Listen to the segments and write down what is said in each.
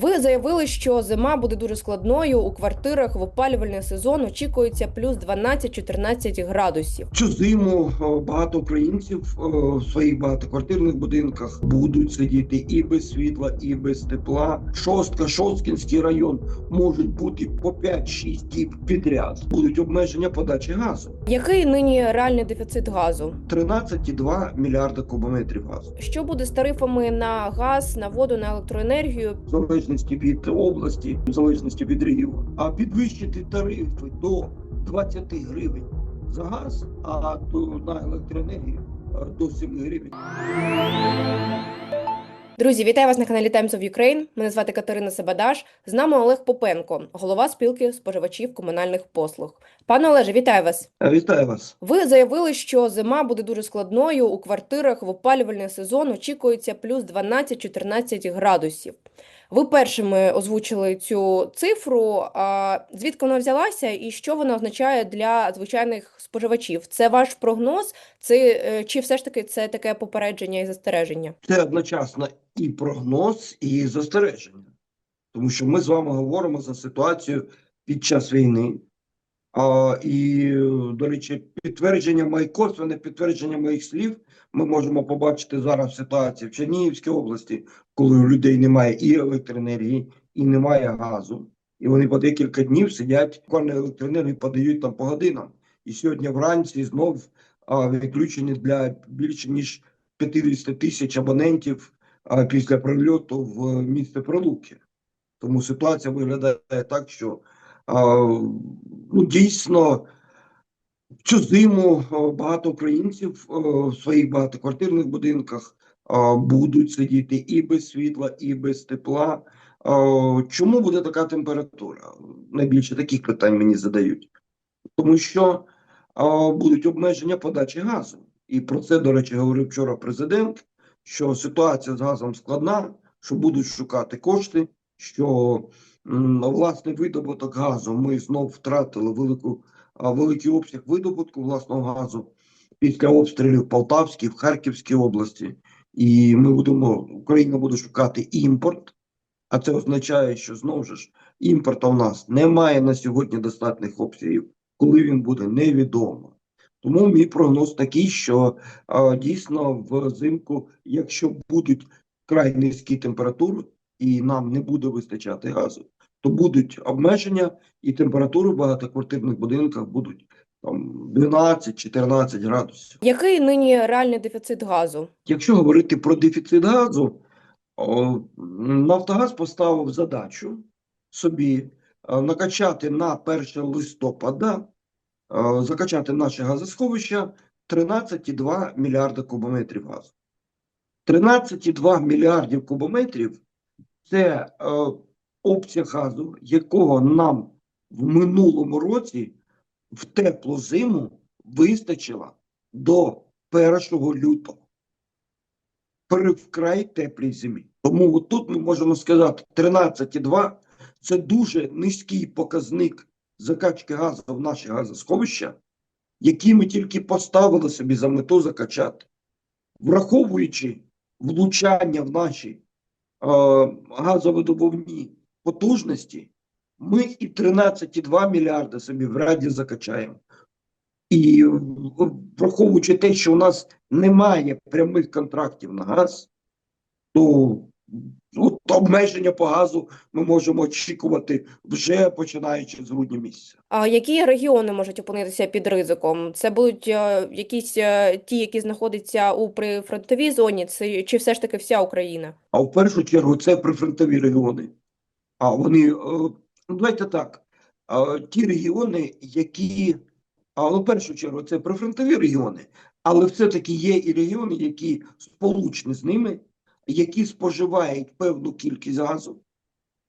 Ви заявили, що зима буде дуже складною у квартирах в опалювальний сезон. Очікується плюс 12-14 градусів. Цю зиму багато українців в своїх багатоквартирних будинках будуть сидіти і без світла, і без тепла. Шостка, Шосткінський район можуть бути по 5-6 діб підряд. Будуть обмеження подачі газу. Який нині реальний дефіцит газу? 13,2 мільярда кубометрів газу. Що буде з тарифами на газ, на воду, на електроенергію? Залежності від області, в залежності від регіону. А підвищити тарифи до 20 гривень за газ, а до на електроенергію до 7 гривень. Друзі, вітаю вас на каналі Times of Ukraine. Мене звати Катерина Сабадаш. З нами Олег Попенко, голова спілки споживачів комунальних послуг. Пане Олеже, вітаю вас. Вітаю вас. Ви заявили, що зима буде дуже складною у квартирах в опалювальний сезон. Очікується плюс 12-14 градусів. Ви першими озвучили цю цифру. Звідки вона взялася і що вона означає для звичайних споживачів? Це ваш прогноз? Це е, чи все ж таки це таке попередження і застереження? Це одночасно і прогноз, і застереження, тому що ми з вами говоримо за ситуацію під час війни. А, і, до речі, підтвердження моїх косвене підтвердження моїх слів ми можемо побачити зараз в ситуації в Чернігівській області, коли у людей немає і електроенергії, і немає газу. І вони по декілька днів сидять, буквально електроенергію подають там по годинам. І сьогодні вранці знов а, відключені для більше ніж 50 тисяч абонентів а, після прильоту в місто Прилуки. Тому ситуація виглядає так, що ну, дійсно цю зиму багато українців в своїх багатоквартирних будинках будуть сидіти і без світла, і без тепла. Чому буде така температура? Найбільше таких питань мені задають. Тому що будуть обмеження подачі газу. І про це, до речі, говорив вчора президент, що ситуація з газом складна, що будуть шукати кошти, що власне видобуток газу ми знов втратили велику, великий обсяг видобутку власного газу після обстрілів Полтавській, в Харківській області. І ми будемо, Україна буде шукати імпорт, а це означає, що знову ж імпорту в нас немає на сьогодні достатніх обсягів. Коли він буде, невідомо. Тому мій прогноз такий, що а, дійсно взимку, якщо будуть край низькі температури і нам не буде вистачати газу, то будуть обмеження, і температури в багатоквартирних будинках будуть там 12-14 градусів. Який нині реальний дефіцит газу? Якщо говорити про дефіцит газу, Нафтогаз поставив задачу собі е, накачати на 1 листопада, е, закачати наші газосховища 13,2 мільярда кубометрів газу. 13,2 мільярдів кубометрів це е, обсяг газу, якого нам в минулому році в теплу зиму вистачило до 1 лютого при вкрай теплій зимі. Тому тут ми можемо сказати 13,2 – це дуже низький показник закачки газу в наші газосховища, які ми тільки поставили собі за мету закачати. Враховуючи влучання в наші е, газовидобувні потужності, ми і 13,2 мільярда собі вряд ли закачаємо. І враховуючи те, що у нас немає прямих контрактів на газ, то от обмеження по газу ми можемо очікувати вже починаючи з грудня місяця. А які регіони можуть опинитися під ризиком? Це будуть е, якісь е, ті, які знаходяться у прифронтовій зоні, це чи все ж таки вся Україна? А в першу чергу це прифронтові регіони. А вони, е, ну давайте так, ті регіони, які, ну, в першу чергу це прифронтові регіони, але все-таки є і регіони, які сполучені з ними, які споживають певну кількість газу,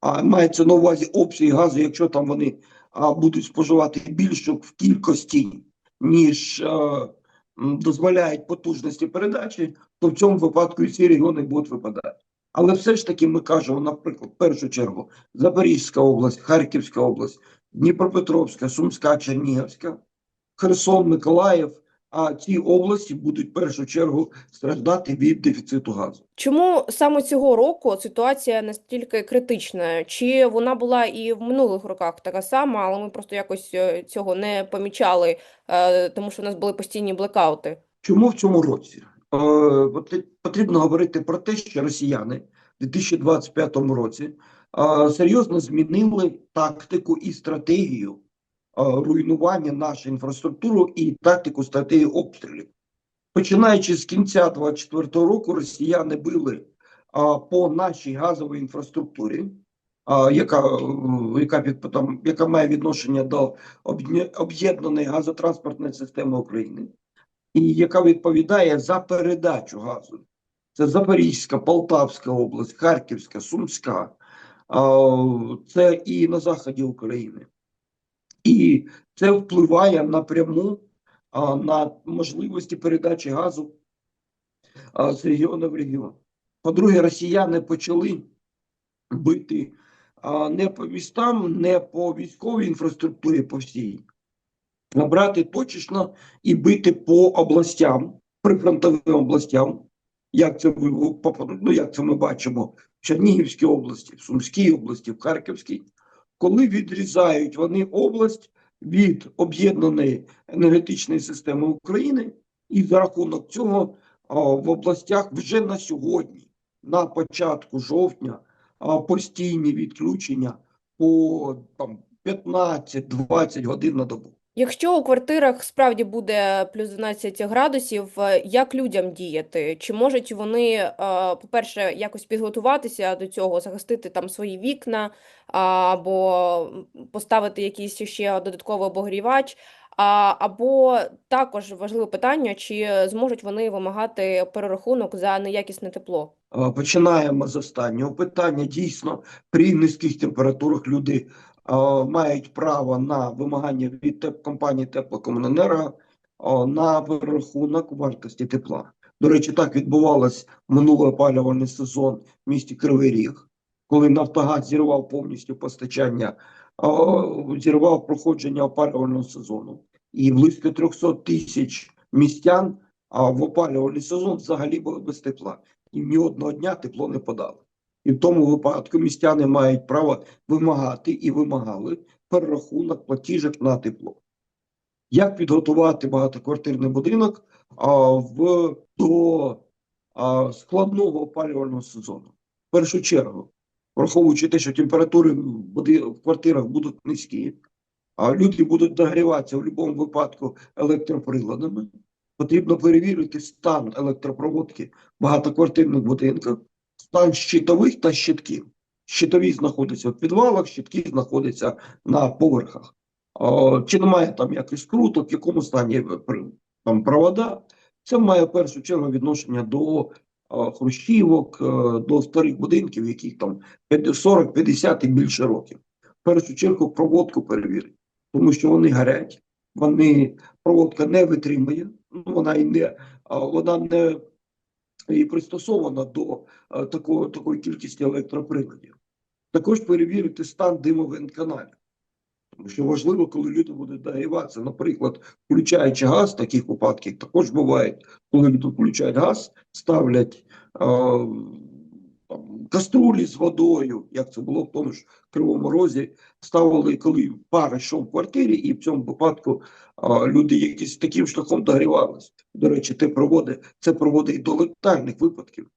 а мається на увазі обсяг газу, якщо там вони будуть споживати більшу в кількості, ніж е, дозволяють потужності передачі, то в цьому випадку і ці регіони будуть випадати. Але все ж таки ми кажемо, наприклад, в першу чергу Запорізька область, Харківська область, Дніпропетровська, Сумська, Чернігівська, Херсон, Миколаїв, а ці області будуть в першу чергу страждати від дефіциту газу. Чому саме цього року ситуація настільки критична? Чи вона була і в минулих роках така сама, але ми просто якось е, цього не помічали, е, тому що в нас були постійні блекаути? Чому в цьому році? Е, от Потрібно говорити про те, що росіяни в 2025 році е, серйозно змінили тактику і стратегію е, руйнування нашої інфраструктури і тактику стратегії обстрілів. Починаючи з кінця 2024 року, росіяни били по нашій газовій інфраструктурі, яка, яка, яка має відношення до об'єдна- об'єднаної газотранспортної системи України, і яка відповідає за передачу газу. Це Запорізька, Полтавська область, Харківська, Сумська, це і на заході України. І це впливає напряму на можливості передачі газу з регіону в регіон. По-друге, росіяни почали бити не по містам, не по військовій інфраструктурі по всій, брати точечно і бити по областям, прифронтовим областям, як це, ви- ну, як це ми бачимо в Чернігівській області, в Сумській області, в Харківській, коли відрізають вони область від об'єднаної енергетичної системи України, і за рахунок цього а, в областях вже на сьогодні, на початку жовтня, а, постійні відключення по там 15-20 годин на добу. Якщо у квартирах справді буде плюс 12 градусів, е, як людям діяти? Чи можуть вони, е, по-перше, якось підготуватися до цього, захистити там свої вікна, або поставити якийсь ще додатковий обогрівач? Або також важливе питання, чи зможуть вони вимагати перерахунок за неякісне тепло? Е, Починаємо з останнього питання. Дійсно, при низьких температурах люди е, мають право на вимагання від компанії Теплокомуненерго е, на перерахунок вартості тепла. До речі, так відбувалось минулий опалювальний сезон в місті Кривий Ріг, коли Нафтогаз зірвав повністю постачання, е, зірвав проходження опалювального сезону. І близько 300 тисяч містян в опалювальний сезон взагалі були без тепла і ні одного дня тепло не подали. І в тому випадку містяни мають право вимагати і вимагали перерахунок платіжок на тепло. Як підготувати багатоквартирний будинок а, в, до а, складного опалювального сезону? В першу чергу, враховуючи те, що температури в квартирах будуть низькі, а люди будуть нагріватися в будь-якому випадку електроприладами, потрібно перевірити стан електропроводки в багатоквартирних будинках, стан щитових та щитків. Щитові знаходяться в підвалах, щитки знаходяться на поверхах. А, Чи немає там якихось круток, в якому стані там провода. Це має в першу чергу відношення до а, хрущівок, е, до старих будинків, яких там 40, 50 і більше років. В першу чергу проводку перевірити, тому що вони горять, вони проводка не витримує, ну, вона і не вона не і пристосована до а, такого такої кількості електроприладів. Також перевірити стан димовентканалів. Тому що важливо, коли люди будуть нагріватися, наприклад, включаючи газ, в таких випадках також буває, коли люди включають газ, ставлять а, там, каструлі з водою, як це було в тому ж Кривому Розі, ставили, коли пар йшов в квартирі, і в цьому випадку а, люди якісь таким шляхом догрівалися. До речі, те проводи, це проводить до летальних випадків.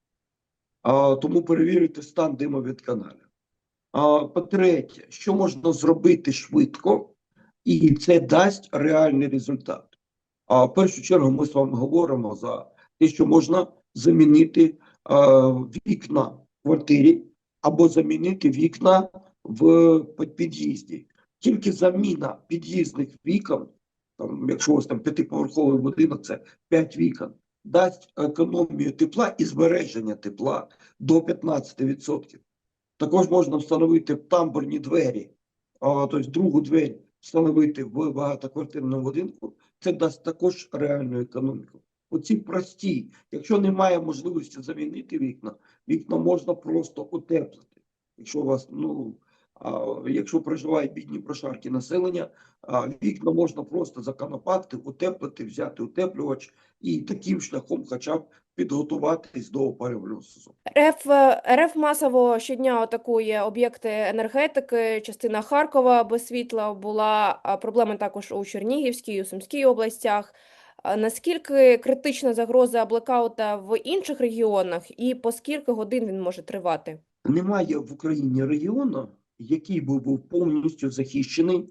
А, тому перевірити стан димовідканалів. А, по-третє, що можна зробити швидко, і це дасть реальний результат. А в першу чергу ми з вами говоримо за те, що можна замінити а, вікна квартирі або замінити вікна в під'їзді. Тільки заміна під'їзних вікон, там, якщо у вас там п'ятиповерховий будинок, це 5 вікон, дасть економію тепла і збереження тепла до 15%. Також можна встановити тамбурні двері, тобто другу двері встановити в багатоквартирному будинку. Це дасть також реальну економіку. Оці прості, якщо немає можливості замінити вікна, вікна можна просто утеплити. Якщо у вас ну А, якщо проживають бідні прошарки населення, а, вікна можна просто законопатити, утеплити, взяти утеплювач і таким шляхом хоча б підготуватись до опалювального сезону. РФ, РФ масово щодня атакує об'єкти енергетики. Частина Харкова без світла була. а Проблеми також у Чернігівській, у Сумській областях. Наскільки критична загроза блекаута в інших регіонах, і по скільки годин він може тривати? Немає в Україні регіону, який би був повністю захищений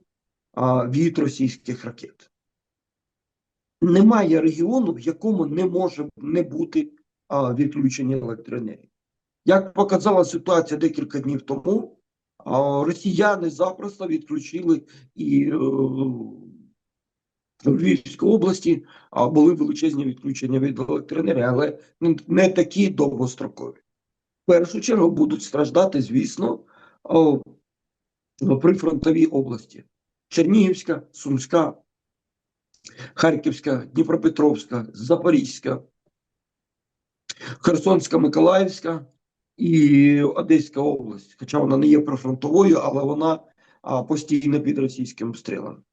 від російських ракет. Немає регіону, в якому не може не бути відключення електроенергії. Як показала ситуація декілька днів тому, росіяни запросто відключили і е, в Львівській області а, були величезні відключення від електроенергії, але не- такі довгострокові. В першу чергу будуть страждати, звісно, о, прифронтові області: Чернігівська, Сумська, Харківська, Дніпропетровська, Запорізька, Херсонська, Миколаївська і Одеська область. Хоча вона не є прифронтовою, але вона постійно під російським обстрілом.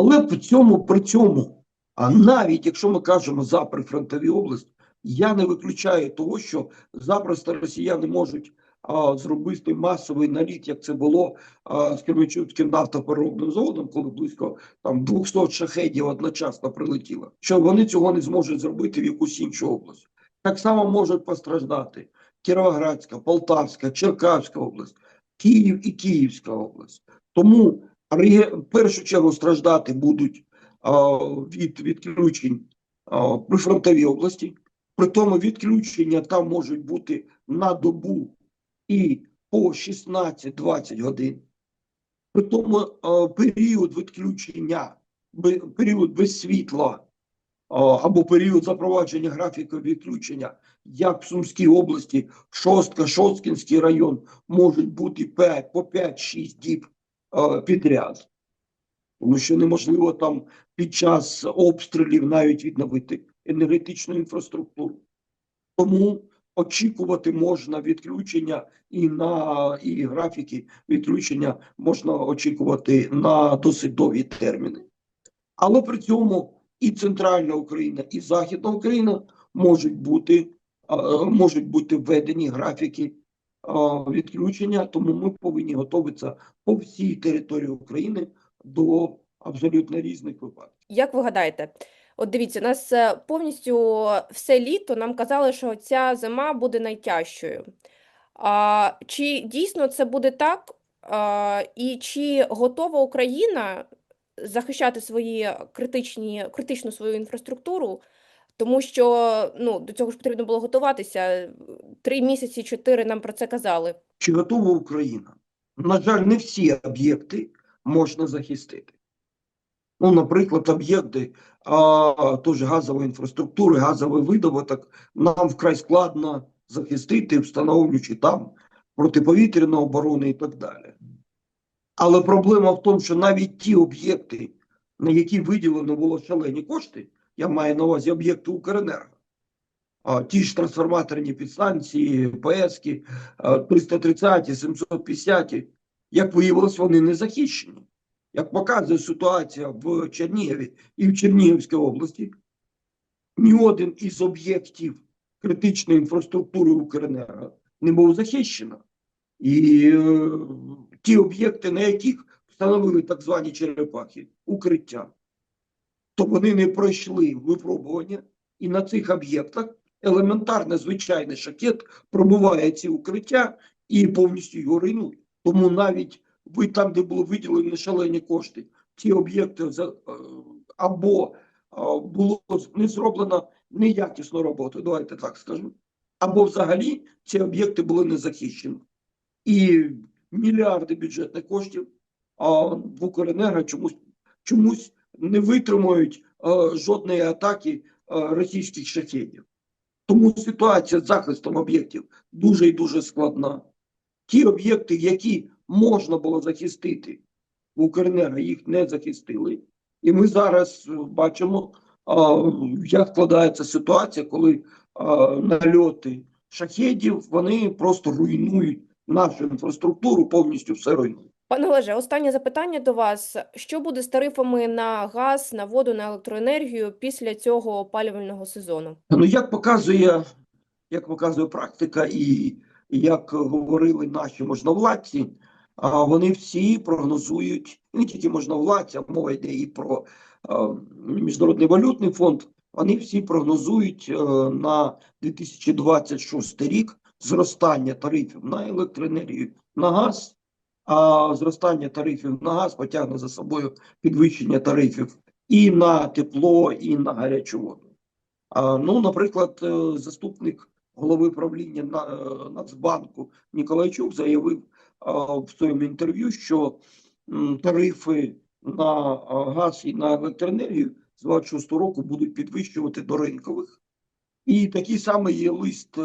Але при цьому, при цьому, а навіть якщо ми кажемо за прифронтові області, я не виключаю того, що запросто росіяни можуть а, зробити масовий наліт, як це було а, з Кременчуцьким нафтопереробним заводом, коли близько там 200 шахедів одночасно прилетіло. Що вони цього не зможуть зробити в якусь іншу область. Так само можуть постраждати Кіровоградська, Полтавська, Черкаська область, Київ і Київська область. Тому в першу чергу страждати будуть від відключень а, прифронтові області. При тому відключення там можуть бути на добу і по 16-20 годин. При тому період відключення, період без світла або період запровадження графіку відключення, як в Сумській області, Шостка, Шосткінський район, можуть бути 5, по 5-6 діб підряд. Тому що неможливо там під час обстрілів навіть відновити енергетичну інфраструктуру. Тому очікувати можна відключення і на і графіки відключення можна очікувати на досить довгі терміни. Але при цьому і центральна Україна, і Західна Україна можуть бути, можуть бути введені графіки відключення, тому ми повинні готуватися по всій території України до абсолютно різних випадків. Як ви гадаєте? От дивіться, нас е, повністю все літо нам казали, що ця зима буде найтяжчою. А, чи дійсно це буде так? А, і чи готова Україна захищати свої критичні, критичну свою інфраструктуру? Тому що ну, до цього ж потрібно було готуватися. Три місяці, чотири нам про це казали. Чи готова Україна? На жаль, не всі об'єкти можна захистити. Ну, наприклад, об'єкти а, тож газової інфраструктури, газовий видобуток нам вкрай складно захистити, встановлюючи там протиповітряну оборону і так далі. Але проблема в тому, що навіть ті об'єкти, на які виділено було шалені кошти, я маю на увазі об'єкти Укренерго, ті ж трансформаторні підстанції, ПСки, а, 330, 750, як виявилось, вони не захищені. Як показує ситуація в Чернігові і в Чернігівській області, ні один із об'єктів критичної інфраструктури Укренерго не був захищено. І е, ті об'єкти, на яких встановили так звані черепахи, укриття, то вони не пройшли випробування, і на цих об'єктах елементарно звичайний шахет пробуває ці укриття і повністю його руйнує. Тому навіть ви там, де було виділені шалені кошти, ці об'єкти е, або е, було не зроблено неякісну роботу, давайте так скажемо, або взагалі ці об'єкти були не захищені. І мільярди бюджетних коштів а в Укренерго чомусь, чомусь не витримують е, жодної атаки е, російських шахедів. Тому ситуація з захистом об'єктів дуже і дуже складна. Ті об'єкти, які можна було захистити в Укренерго, їх не захистили. І ми зараз е, бачимо, а, як складається ситуація, коли а, нальоти шахедів вони просто руйнують нашу інфраструктуру, повністю все руйнують. Пане Олеже, останнє запитання до вас. Що буде з тарифами на газ, на воду, на електроенергію після цього опалювального сезону? Ну, як показує, як показує практика, і як говорили наші можновладці, вони всі прогнозують, не тільки можновладці, а мова йде і про Міжнародний валютний фонд. Вони всі прогнозують е, на 2026 рік зростання тарифів на електроенергію, на газ, а зростання тарифів на газ потягне за собою підвищення тарифів і на тепло, і на гарячу воду. А, Ну, наприклад, е, заступник голови правління е, Нацбанку Ніколайчук заявив а, в своєму інтерв'ю, що м, тарифи на газ і на електроенергію з 26 року будуть підвищувати до ринкових. І такий самий є лист е,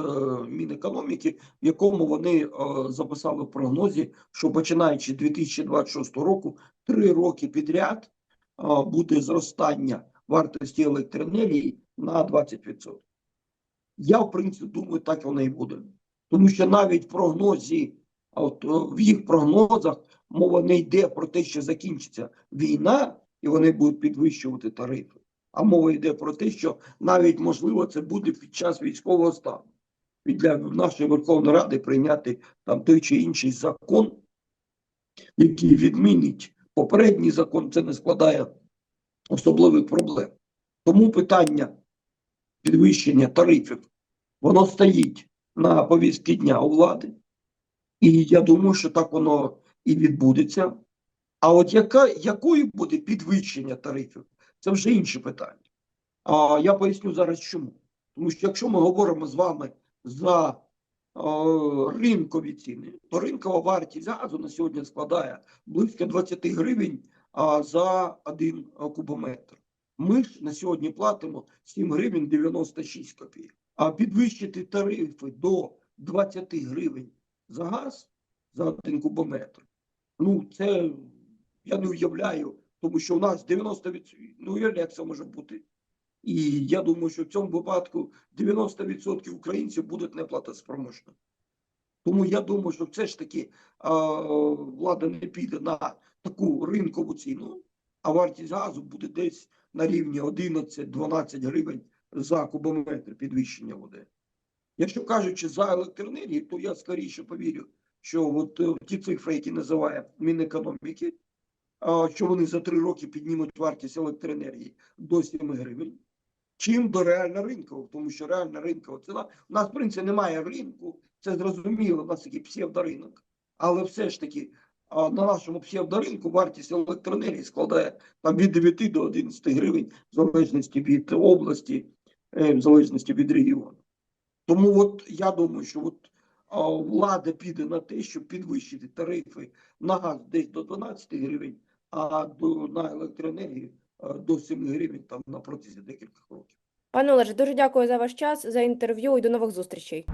Мінекономіки, в якому вони е, записали в прогнозі, що починаючи з 2026 року, три роки підряд буде зростання вартості електроенергії на 20%. Я, в принципі, думаю, так воно і буде. Тому що навіть в прогнозі, от е, в їх прогнозах мова не йде про те, що закінчиться війна, і вони будуть підвищувати тарифи. А мова йде про те, що навіть можливо це буде під час військового стану. І для нашої Верховної Ради прийняти там той чи інший закон, який відмінить попередній закон, це не складає особливих проблем. Тому питання підвищення тарифів, воно стоїть на повістці дня у влади. І я думаю, що так воно і відбудеться. А от яка, якою буде підвищення тарифів, це вже інше питання. А я поясню зараз чому. Тому що якщо ми говоримо з вами за ринкові ціни, то ринкова вартість газу на сьогодні складає близько 20 гривень за один кубометр. Ми ж на сьогодні платимо 7 гривень 96 копійок. А підвищити тарифи до 20 гривень за газ за один кубометр. Ну, це я не уявляю, тому що у нас 90%, ну як це може бути. І я думаю, що в цьому випадку 90% українців будуть неплатоспроможні. Тому я думаю, що все ж таки а, влада не піде на таку ринкову ціну, а вартість газу буде десь на рівні 11-12 гривень за кубометр підвищення води. Якщо кажучи за електроенергію, то я скоріше повірю, що от е, ті цифри, які називає Мінекономіки, що вони за три роки піднімуть вартість електроенергії до 7 гривень, чим до реально ринкового, тому що реальна ринкова ціна. У нас, в принципі, немає ринку, це зрозуміло, у нас такий псевдоринок. Але все ж таки на нашому псевдоринку вартість електроенергії складає там від 9 до 11 гривень, в залежності від області, е, в залежності від регіону. Тому от я думаю, що от влада піде на те, щоб підвищити тарифи на газ десь до 12 гривень, а до, на електроенергію до 7 гривень там на протязі декількох років. Пане Олеже, дуже дякую за ваш час, за інтерв'ю і до нових зустрічей.